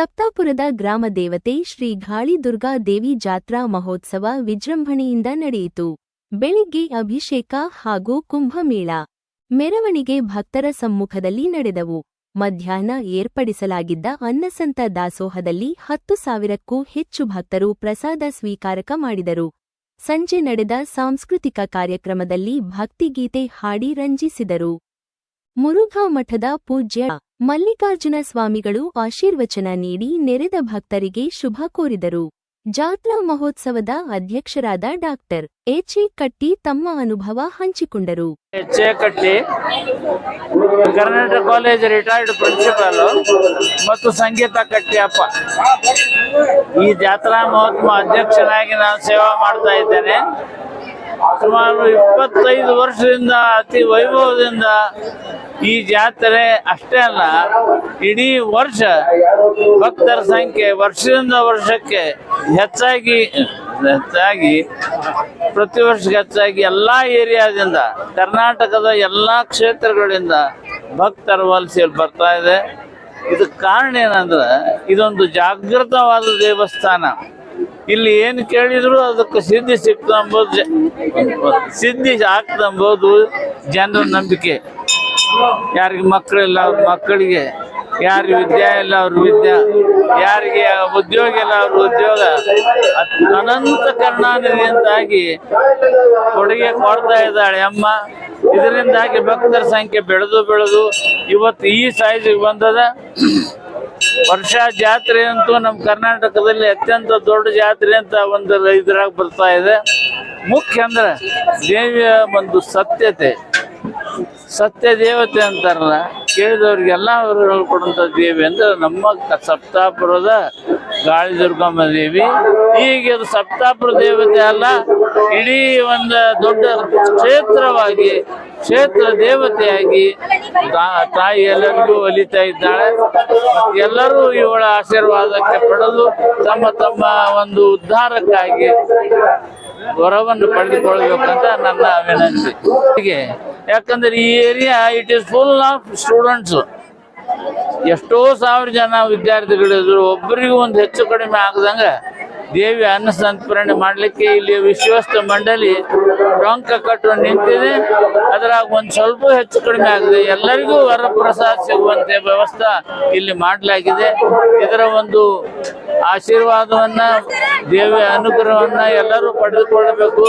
ಸಪ್ತಾಪುರದ ಗ್ರಾಮ ದೇವತೆ ಶ್ರೀ ಗಾಳಿ ದುರ್ಗಾ ದೇವಿ ಜಾತ್ರಾ ಮಹೋತ್ಸವ ವಿಜೃಂಭಣೆಯಿಂದ ನಡೆಯಿತು. ಬೆಳಿಗ್ಗೆ ಅಭಿಷೇಕ ಹಾಗೂ ಕುಂಭಮೇಳ. ಮೆರವಣಿಗೆ ಭಕ್ತರ ಸಮ್ಮುಖದಲ್ಲಿ ನಡೆದವು. ಮಧ್ಯಾಹ್ನ ಏರ್ಪಡಿಸಲಾಗಿದ್ದ ಅನ್ನಸಂತ ದಾಸೋಹದಲ್ಲಿ ಹತ್ತು ಸಾವಿರಕ್ಕೂ ಹೆಚ್ಚು ಭಕ್ತರು ಪ್ರಸಾದ ಸ್ವೀಕಾರಕ ಮಾಡಿದರು. ಸಂಜೆ ನಡೆದ ಸಾಂಸ್ಕೃತಿಕ ಕಾರ್ಯಕ್ರಮದಲ್ಲಿ ಭಕ್ತಿಗೀತೆ ಹಾಡಿ ರಂಜಿಸಿದರು. ಮುರುಘಾ ಮಠದ ಪೂಜ್ಯ ಮಲ್ಲಿಕಾರ್ಜುನ ಸ್ವಾಮಿಗಳು ಆಶೀರ್ವಚನ ನೀಡಿ ನೆರೆದ ಭಕ್ತರಿಗೆ ಶುಭ ಕೋರಿದರು. ಜಾತ್ರಾ ಮಹೋತ್ಸವದ ಅಧ್ಯಕ್ಷರಾದ ಡಾಕ್ಟರ್ ಎಚೆ ಕಟ್ಟಿ ತಮ್ಮ ಅನುಭವ ಹಂಚಿಕೊಂಡರು. ಕಟ್ಟಿ, ಕರ್ನಾಟಕ ಕಾಲೇಜ್ ರಿಟೈರ್ಡ್ ಪ್ರಿನ್ಸಿಪಾಲ್ ಮತ್ತು ಸಂಗೀತ ಕಟ್ಟಿ ಅಪ್ಪ. ಈ ಜಾತ್ರಾ ಮಹೋತ್ಸವ ಅಧ್ಯಕ್ಷನಾಗಿ ನಾನು ಸೇವಾ ಮಾಡ್ತಾ ಇದ್ದೇನೆ. ಸುಮಾರು ಇಪ್ಪತ್ತೈದು ವರ್ಷದಿಂದ ಅತಿ ವೈಭವದಿಂದ ಈ ಜಾತ್ರೆ ಅಷ್ಟೇ ಅಲ್ಲ, ಇಡೀ ವರ್ಷ ಭಕ್ತರ ಸಂಖ್ಯೆ ವರ್ಷದಿಂದ ವರ್ಷಕ್ಕೆ ಹೆಚ್ಚಾಗಿ ಹೆಚ್ಚಾಗಿ, ಪ್ರತಿ ವರ್ಷ ಹೆಚ್ಚಾಗಿ ಎಲ್ಲ ಏರಿಯಾದಿಂದ, ಕರ್ನಾಟಕದ ಎಲ್ಲ ಕ್ಷೇತ್ರಗಳಿಂದ ಭಕ್ತರ ವಲಸೆಯಲ್ಲಿ ಬರ್ತಾ ಇದೆ. ಇದಕ್ಕೆ ಕಾರಣ ಏನಂದ್ರೆ, ಇದೊಂದು ಜಾಗೃತವಾದ ದೇವಸ್ಥಾನ. ಇಲ್ಲಿ ಏನು ಕೇಳಿದ್ರು ಅದಕ್ಕೆ ಸಿದ್ಧಿ ಸಿಕ್ತಂಬೋದು ಸಿದ್ಧಿ ಆಗ್ತಂಬೋದು ಜನರ ನಂಬಿಕೆ. ಯಾರಿಗೆ ಮಕ್ಕಳಿಲ್ಲ ಅವ್ರ ಮಕ್ಕಳಿಗೆ, ಯಾರಿಗೆ ವಿದ್ಯೆ ಇಲ್ಲ, ಅವ್ರ ವಿದ್ಯೆ, ಯಾರಿಗೆ ಉದ್ಯೋಗ ಇಲ್ಲ, ಅವ್ರ ಉದ್ಯೋಗ ಅನಂತ ಅನಂತ ಕರುಣಾನಿಧಿಯಂತಾಗಿ ಕೊಡುಗೆ ಕೊಡ್ತಾ ಇದ್ದಾಳೆ ಅಮ್ಮ. ಇದರಿಂದಾಗಿ ಭಕ್ತರ ಸಂಖ್ಯೆ ಬೆಳೆದು ಬೆಳೆದು ಇವತ್ತು ಈ ಸೈಜಿಗೆ ಬಂದದ. ವರ್ಷ ಜಾತ್ರೆ ಅಂತೂ ನಮ್ಮ ಕರ್ನಾಟಕದಲ್ಲಿ ಅತ್ಯಂತ ದೊಡ್ಡ ಜಾತ್ರೆ ಅಂತ ಒಂದು ಇದ್ರಾಗ ಬರ್ತಾ ಇದೆ. ಮುಖ್ಯ ಅಂದ್ರೆ ದೇವಿಯ ಒಂದು ಸತ್ಯತೆ. ಸತ್ಯ ದೇವತೆ ಅಂತಾರಲ್ಲ, ಕೇಳಿದವ್ರಿಗೆಲ್ಲ ಅವರು ಹೇಳ್ಕೊಡುವಂಥ ದೇವಿ ಅಂದ್ರೆ ನಮ್ಮ ಸಪ್ತಾಪುರದ ಗಾಳಿ ದುರ್ಗಮ್ಮ ದೇವಿ ಈಗ ಇದು ಸಪ್ತಾಪುರ ದೇವತೆ ಅಲ್ಲ, ಇಡೀ ಒಂದು ದೊಡ್ಡ ಕ್ಷೇತ್ರವಾಗಿ, ಕ್ಷೇತ್ರ ದೇವತೆಯಾಗಿ ತಾಯಿ ಎಲ್ಲರಿಗೂ ಒಲಿತಾ ಇದ್ದಾಳೆ. ಎಲ್ಲರೂ ಇವಳ ಆಶೀರ್ವಾದಕ್ಕೆ ಪಡೆದು ತಮ್ಮ ತಮ್ಮ ಒಂದು ಉದ್ಧಾರಕ್ಕಾಗಿ ವರವನ್ನು ಪಡೆದುಕೊಳ್ಬೇಕಂತ ನನ್ನ ವಿನಂತಿ ಹೀಗೆ, ಯಾಕಂದ್ರೆ ಈ area it is full of students ಎಷ್ಟೋ ಸಾವಿರ ಜನ ವಿದ್ಯಾರ್ಥಿಗಳಿದ್ರು ಒಬ್ಬರಿಗೂ ಒಂದು ಹೆಚ್ಚು ಕಡಿಮೆ ಆಗದಂಗ ದೇವಿ ಅನ್ನ ಸಂತರಣೆ ಮಾಡಲಿಕ್ಕೆ ಇಲ್ಲಿ ವಿಶ್ವಸ್ತ ಮಂಡಳಿ ಟೊಂಕ ಕಟ್ಟು ನಿಂತಿದೆ. ಅದರಾಗ ಒಂದು ಸ್ವಲ್ಪ ಹೆಚ್ಚು ಕಡಿಮೆ ಆಗಿದೆ. ಎಲ್ಲರಿಗೂ ವರಪ್ರಸಾದ ಸಿಗುವಂತೆ ವ್ಯವಸ್ಥೆ ಇಲ್ಲಿ ಮಾಡಲಾಗಿದೆ. ಇದರ ಒಂದು ಆಶೀರ್ವಾದವನ್ನ, ದೇವಿಯ ಅನುಗ್ರಹವನ್ನ ಎಲ್ಲರೂ ಪಡೆದುಕೊಳ್ಳಬೇಕು.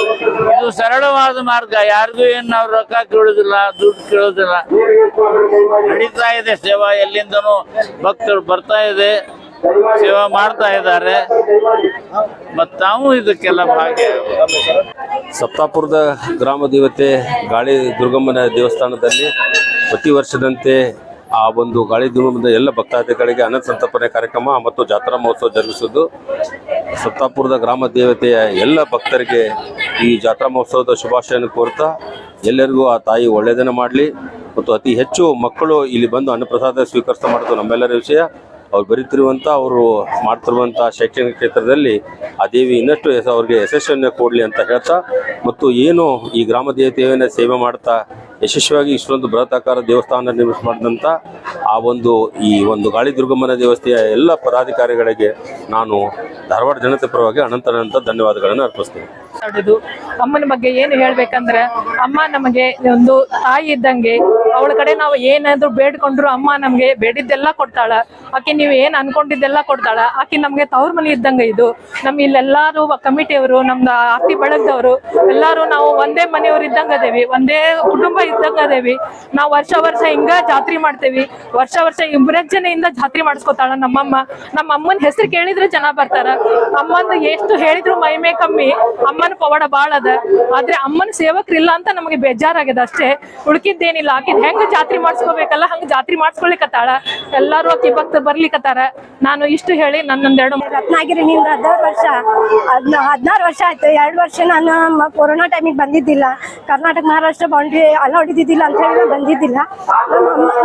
ಇದು ಸರಳವಾದ ಮಾರ್ಗ. ಯಾರಿಗೂ ಏನು ನಾವು ರೊಕ್ಕ ಕೇಳೋದಿಲ್ಲ, ದುಡ್ಡು ಕೇಳೋದಿಲ್ಲ. ನಡೀತಾ ಇದೆ ಸೇವಾ. ಎಲ್ಲಿಂದನೂ ಭಕ್ತರು ಬರ್ತಾ ಇದೆ. ಸೇವಾ ಮಾಡ್ತಾ ಇದ್ದಾರೆ. ಮತ್ತು ಇದಕ್ಕೆಲ್ಲ ಭಾಗ್ಯ ಸಪ್ತಾಪುರದ ಗ್ರಾಮ ದೇವತೆ ಗಾಳಿ ದುರ್ಗಮ್ಮನ ದೇವಸ್ಥಾನದಲ್ಲಿ ಪ್ರತಿ ವರ್ಷದಂತೆ ಆ ಒಂದು ಗಾಳಿ ದುರ್ಗಮ್ಮದ ಎಲ್ಲ ಭಕ್ತಾದಿಗಳಿಗೆ ಅನ್ನ ಸಂತರ್ಪಣೆ ಕಾರ್ಯಕ್ರಮ ಮತ್ತು ಜಾತ್ರಾ ಮಹೋತ್ಸವ ಜರುಗಿಸೋದು ಸತ್ತಾಪುರದ ಗ್ರಾಮ ದೇವತೆಯ ಎಲ್ಲ ಭಕ್ತರಿಗೆ ಈ ಜಾತ್ರಾ ಮಹೋತ್ಸವದ ಶುಭಾಶಯನ ಕೋರ್ತಾ ಎಲ್ಲರಿಗೂ ಆ ತಾಯಿ ಒಳ್ಳೆಯದನ್ನು ಮಾಡಲಿ ಮತ್ತು ಅತಿ ಹೆಚ್ಚು ಮಕ್ಕಳು ಇಲ್ಲಿ ಬಂದು ಅನ್ನಪ್ರಸಾದ ಸ್ವೀಕರಿಸ್ತಾ ಮಾಡೋದು ನಮ್ಮೆಲ್ಲರ ವಿಷಯ. ಅವ್ರು ಬರೀತಿರುವಂಥ ಅವರು ಮಾಡ್ತಿರುವಂಥ ಶೈಕ್ಷಣಿಕ ಕ್ಷೇತ್ರದಲ್ಲಿ ಆ ದೇವಿ ಇನ್ನಷ್ಟು ಅವ್ರಿಗೆ ಯಶಸ್ಸನ್ನು ಕೊಡಲಿ ಅಂತ ಹೇಳ್ತಾ ಮತ್ತು ಏನು ಈ ಗ್ರಾಮ ದೇವತೆಯನ್ನು ಸೇವೆ ಮಾಡ್ತಾ ಯಶಸ್ವಿಯಾಗಿ ಇಷ್ಟೊಂದು ಬೃಹತಾಕಾರ ದೇವಸ್ಥಾನ ನಿರ್ಮಿಸಿ ಮಾಡಿದಂಥ ಆ ಒಂದು ಈ ಒಂದು ಗಾಳಿ ದುರ್ಗಮ್ಮನ ದೇವಸ್ಥೆಯ ಎಲ್ಲ ಪದಾಧಿಕಾರಿಗಳಿಗೆ ನಾನು ಧಾರವಾಡ ಜನತೆ ಪರವಾಗಿ ಅನಂತ ಅನಂತ ಧನ್ಯವಾದಗಳನ್ನು ಅರ್ಪಿಸ್ತೀನಿ. ಅಮ್ಮನ ಬಗ್ಗೆ ಏನು ಹೇಳ್ಬೇಕಂದ್ರೆ, ಅಮ್ಮ ನಮಗೆ ಒಂದು ತಾಯಿ ಇದ್ದಂಗೆ ಅವಳ ಕಡೆ ನಾವು ಏನಾದ್ರು ಬೇಡ್ಕೊಂಡ್ರು ಅಮ್ಮ ನಮ್ಗೆ ಬೇಡಿದ್ದೆಲ್ಲ ಕೊಡ್ತಾಳ. ಆಕೆ ನೀವ್ ಏನ್ ಅನ್ಕೊಂಡಿದ್ದೆಲ್ಲ ಕೊಡ್ತಾಳ. ಆಕೆ ನಮ್ಗೆ ತವ್ರ ಮನೆ ಇದ್ದಂಗ ಇದು. ನಮ್ ಇಲ್ಲೆಲ್ಲಾರು ಕಮಿಟಿಯವರು, ನಮ್ದು ಆರ್ತಿ ಬಳಗದವರು, ಎಲ್ಲಾರು ನಾವು ಒಂದೇ ಮನೆಯವ್ರು ಇದ್ದಂಗ ಅದೇವಿ. ಒಂದೇ ಕುಟುಂಬ ಇದ್ದಂಗ ಅದೇವಿ. ನಾವು ವರ್ಷ ವರ್ಷ ಹಿಂಗ ಜಾತ್ರೆ ಮಾಡ್ತೇವಿ. ವರ್ಷ ವರ್ಷ ಇಂಬ್ರಜನೆಯಿಂದ ಜಾತ್ರೆ ಮಾಡಿಸ್ಕೊತಾಳ ನಮ್ಮಮ್ಮ. ನಮ್ಮ ಅಮ್ಮನ ಹೆಸರು ಕೇಳಿದ್ರೆ ಜನ ಬರ್ತಾರ. ಅಮ್ಮಂದು ಎಷ್ಟು ಹೇಳಿದ್ರು ಮೈಮೆ ಕಮ್ಮಿ. ಅಮ್ಮನ ಪವಾಡ ಬಾಳ ಅದ ಆದ್ರೆ ಅಮ್ಮನ ಸೇವಕರಿಲ್ಲ ಅಂತ ನಮಗೆ ಬೇಜಾರಾಗ್ಯದ ಅಷ್ಟೇ. ಉಳ್ಕಿದ್ದೇನಿಲ್ಲ ಆಕಿದ್ ಹೆಂಗ್ ಜಾತ್ರೆ ಮಾಡಿಸ್ಕೋಬೇಕಲ್ಲ, ಹಂಗ ಜಾತ್ರೆ ಮಾಡಿಸ್ಕೊಳಿಕತ್ತಾಳ ಎಲ್ಲಾರು ಅಕ್ಕಿ ಭಕ್ತ ಬರ್ಲಿಕತ್ತಾರ. ನಾನು ಇಷ್ಟು ಹೇಳಿ ನನ್ನೊಂದೆರಡು ರತ್ನಗಿರಿನಿಂದ ಹದಿನಾರು ವರ್ಷ. ಹದ್ನ ಹದಿನಾರು ವರ್ಷ ಆಯ್ತು. ಎರಡು ವರ್ಷ ನಾನು ಕೊರೋನಾ ಟೈಮಿಗೆ ಬಂದಿದ್ದಿಲ್ಲ. ಕರ್ನಾಟಕ, ಮಹಾರಾಷ್ಟ್ರ ಬೌಂಡ್ರಿ ಅಲ್ಲ ಹೊಡಿದಿದ್ದಿಲ್ಲ ಅಂತ ಹೇಳಿ ಬಂದಿದ್ದಿಲ್ಲ.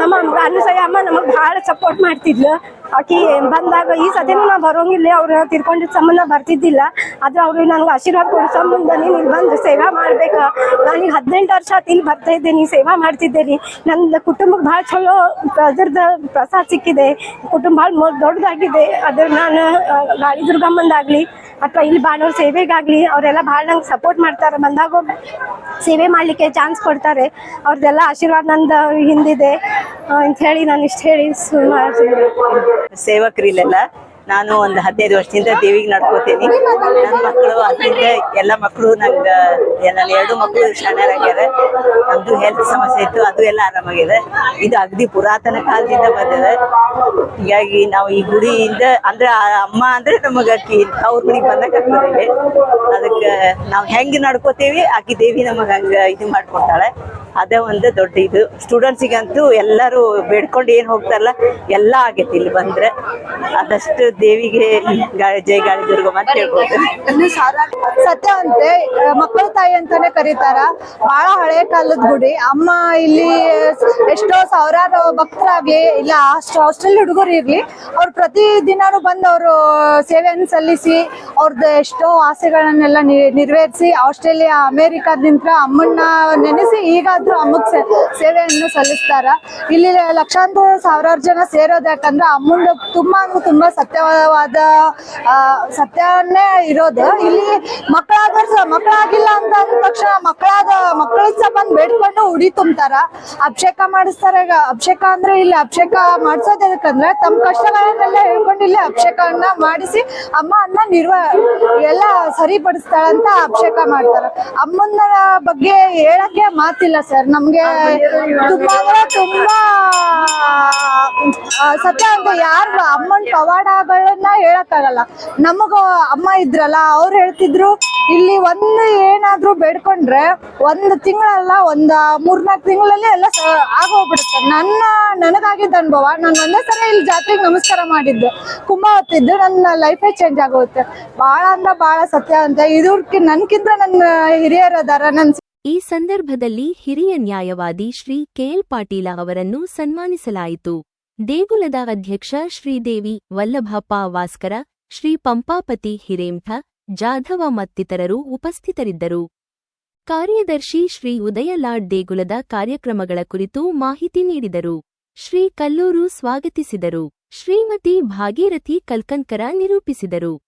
ನಮ್ಮ ಅಮ್ಮ ನಮ್ಮ ಅನುಸಯ ಅಮ್ಮ ನಮಗೆ ಬಹಳ ಸಪೋರ್ಟ್ ಮಾಡ್ತಿದ್ಲು. ಆಕಿ ಬಂದಾಗ ಈ ಸತಿನೂ ನಾ ಬರೋಂಗಿಲ್ಲ, ಅವ್ರು ತಿರ್ಕೊಂಡಿದ್ದ ಸಂಬಂಧ ಬರ್ತಿದ್ದಿಲ್ಲ. ಆದ್ರೆ ಅವ್ರು ನನಗೆ ಆಶೀರ್ವಾದ ಕೊಡೋ ಸಂಬಂಧ ನೀನು ಬಂದು ಸೇವಾ ಮಾಡ್ಬೇಕ. ಈಗ ಹದಿನೆಂಟು ವರ್ಷ ಇಲ್ಲಿ ಬರ್ತಾ ಇದ್ದೇನೆ ಸೇವಾ ಮಾಡ್ತಿದ್ದೇನೆ ನನ್ನ ಕುಟುಂಬಕ್ಕೆ ಭಾಳ ಚಲೋ ಅದ್ರದ್ದು ಪ್ರಸಾದ ಸಿಕ್ಕಿದೆ. ಕುಟುಂಬ ಭಾಳ ದೊಡ್ಡದಾಗಿದೆ. ಅದ್ರ ನಾನು ಗಾಳಿ ದುರ್ಗಮ್ಮಂದಾಗ್ಲಿ ಅಥವಾ ಇಲ್ಲಿ ಬಾಳೋರ್ ಸೇವೆಗಾಗ್ಲಿ, ಅವರೆಲ್ಲ ಭಾಳ ನಂಗೆ ಸಪೋರ್ಟ್ ಮಾಡ್ತಾರೆ. ಬಂದಾಗ ಸೇವೆ ಮಾಡಲಿಕ್ಕೆ ಚಾನ್ಸ್ ಕೊಡ್ತಾರೆ. ಅವ್ರದ್ದೆಲ್ಲ ಆಶೀರ್ವಾದ ನಂದು ಹಿಂದಿದೆ. ಅಂತ ಹೇಳಿ ನಾನು ಇಷ್ಟು ಹೇಳಿ ಸುಮಾರು. ಸೇವಕರಿಲ್ಲೆಲ್ಲ ನಾನು ಒಂದು ಹದಿನೈದು ವರ್ಷದಿಂದ ದೇವಿಗೆ ನಡ್ಕೋತೀನಿ. ನನ್ನ ಮಕ್ಕಳು ಅದರಿಂದ ಎಲ್ಲ ಮಕ್ಕಳು ನಂಗೆ ನನ್ನ ಎರಡು ಮಕ್ಕಳು ಶಾಣ್ಯರಾಗ್ಯಾರ ನಮ್ದು ಹೆಲ್ತ್ ಸಮಸ್ಯೆ ಇತ್ತು, ಅದು ಎಲ್ಲ ಆರಾಮಾಗಿದೆ. ಇದು ಅಗದಿ ಪುರಾತನ ಕಾಲದಿಂದ ಬಂದಿದೆ. ಹೀಗಾಗಿ ನಾವು ಈ ಗುಡಿಯಿಂದ, ಅಂದ್ರೆ ಆ ಅಮ್ಮ ಅಂದ್ರೆ ನಮಗೆ ಆಕಿ ಅವ್ರ ಮನೆಗೆ ಬಂದಾಗ ಅದಕ್ಕೆ ನಾವು ಹೆಂಗೆ ನಡ್ಕೋತೀವಿ ಆಕಿ ದೇವಿ ನಮಗೆ ಹಂಗೆ ಇದು ಮಾಡ್ಕೊಡ್ತಾಳೆ. ಅದೇ ಒಂದು ದೊಡ್ಡ ಇದು. ಸ್ಟೂಡೆಂಟ್ಸಿಗಂತೂ ಎಲ್ಲರೂ ಬೇಡ್ಕೊಂಡು ಏನು ಹೋಗ್ತಾರಲ್ಲ, ಎಲ್ಲ ಆಗೈತಿ ಇಲ್ಲಿ ಬಂದ್ರೆ. ಅದಷ್ಟು ದೇವಿಗೆ ಜೈ ಗಾಳಿ ದುರ್ಗಮ್ಮ ಅಂತ ಹೇಳ್ಬೋದು. ಸತ್ಯ ಅಂತೆ, ಮಕ್ಕಳ ತಾಯಿ ಅಂತಾನೆ ಕರೀತಾರ. ಬಹಳ ಹಳೆ ಕಾಲದ ಗುಡಿ. ಅಮ್ಮ ಇಲ್ಲಿ ಎಷ್ಟೋ ಸಾವಿರಾರು ಭಕ್ತರಾಗ್ಲಿ ಇಲ್ಲ ಹಾಸ್ಟೆಲ್ ಹುಡುಗರು ಇರ್ಲಿ. ಅವ್ರು ಪ್ರತಿ ದಿನಾನು ಬಂದು ಅವರು ಸೇವೆಯನ್ನು ಸಲ್ಲಿಸಿ ಅವ್ರದ್ದು ಎಷ್ಟೋ ಆಸೆಗಳನ್ನೆಲ್ಲ ನೆರವೇರಿಸಿ ಆಸ್ಟ್ರೇಲಿಯಾ ಅಮೇರಿಕಾದಿಂದ ಅಮ್ಮನ್ನ ನೆನೆಸಿ ಈಗಾದ್ರೂ ಅಮ್ಮಗ್ ಸೇವೆಯನ್ನು ಸಲ್ಲಿಸ್ತಾರ. ಇಲ್ಲಿ ಲಕ್ಷಾಂತರ ಸಾವಿರಾರು ಜನ ಸೇರೋದು ಯಾಕಂದ್ರೆ ಅಮ್ಮಂದು ತುಂಬಾ ಅಂದ್ರೆ ತುಂಬಾ ಸತ್ಯವಾದ ಸತ್ಯವನ್ನೇ ಇರೋದು. ಇಲ್ಲಿ ಮಕ್ಕಳಾದ ಮಕ್ಕಳಾಗಿಲ್ಲ ಅಂತ ಅಂದ ತಕ್ಷಣ ಮಕ್ಕಳಾದ, ಮಕ್ಕಳ ಸಹ ಬಂದು ಬೇಡ್ಕೊಂಡು ಉಡಿ ತುಂಬ್ತಾರ. ಅಭಿಷೇಕ ಮಾಡಿಸ್ತಾರೆ ಅಭಿಷೇಕ ಅಂದ್ರೆ ಇಲ್ಲಿ ಅಭಿಷೇಕ ಮಾಡಿಸೋದ್ ಎದಕ್ಕಂದ್ರೆ ತಮ್ಮ ಕಷ್ಟಗಳನ್ನೆಲ್ಲ ಹೇಳ್ಕೊಂಡು ಇಲ್ಲಿ ಅಭಿಷೇಕವನ್ನ ಮಾಡಿಸಿ ಅಮ್ಮ ಅನ್ನ ನಿರ್ವ ಎಲ್ಲ ಸರಿಪಡಿಸ್ತಾಳಂತ ಅಭಿಷೇಕ ಮಾಡ್ತಾರೆ. ಅಮ್ಮನ ಬಗ್ಗೆ ಹೇಳಕ್ಕೆ ಮಾತಿಲ್ಲ ಸರ್. ನಮ್ಗೆ ತುಂಬಾ ತುಂಬಾ ಸತ್ಯ ಅಂತ ಯಾರು ಅಮ್ಮನ ಪವಾಡಗಳನ್ನ ಹೇಳಕ್ಕಾಗಲ್ಲ. ನಮಗ ಅಮ್ಮ ಇದ್ರಲ್ಲ, ಅವ್ರು ಹೇಳ್ತಿದ್ರು, ಇಲ್ಲಿ ಒಂದು ಏನಾದ್ರೂ ಬೇಡ್ಕೊಂಡ್ರೆ ಒಂದು ತಿಂಗಳಲ್ಲ, ಒಂದ್ ಮೂರ್ನಾಲ್ಕು ತಿಂಗಳಲ್ಲಿ ಎಲ್ಲ ಆಗೋಗ್ಬಿಡುತ್ತೆ. ನನ್ನ, ನನಗಾಗಿದ್ದ ಅನುಭವ, ನಾನು ಒಂದೇ ಸಲ ಇಲ್ಲಿ ಜಾತ್ರೆಗೆ ನಮಸ್ಕಾರ ಮಾಡಿದ್ದೆ ಕುಂಭ ಹೊತ್ತಿದ್ದು ನನ್ನ ಲೈಫೇ ಚೇಂಜ್ ಆಗೋಗುತ್ತೆ. ಬಹಳ ಅಂದ್ರೆ ಬಹಳ ಸತ್ಯ ಅಂತ ಇದಕ್ಕೆ ನನ್ಕಿಂತ ನನ್ನ ಹಿರಿಯರದಾರ ನನ್ ಈ ಸಂದರ್ಭದಲ್ಲಿ ಹಿರಿಯ ನ್ಯಾಯವಾದಿ ಶ್ರೀ ಕೆಎಲ್ ಪಾಟೀಲ ಅವರನ್ನು ಸನ್ಮಾನಿಸಲಾಯಿತು. ದೇಗುಲದ ಅಧ್ಯಕ್ಷ ಶ್ರೀದೇವಿ ವಲ್ಲಭಪ್ಪ ವಾಸ್ಕರ ಶ್ರೀ ಪಂಪಾಪತಿ ಹಿರೇಂಠ ಜಾಧವ ಮತ್ತಿತರರು ಉಪಸ್ಥಿತರಿದ್ದರು. ಕಾರ್ಯದರ್ಶಿ ಶ್ರೀ ಉದಯಲಾಡ್ ದೇಗುಲದ ಕಾರ್ಯಕ್ರಮಗಳ ಕುರಿತು ಮಾಹಿತಿ ನೀಡಿದರು. ಶ್ರೀ ಕಲ್ಲೂರು ಸ್ವಾಗತಿಸಿದರು. ಶ್ರೀಮತಿ ಭಾಗೀರಥಿ ಕಲ್ಕನ್ಕರ ನಿರೂಪಿಸಿದರು.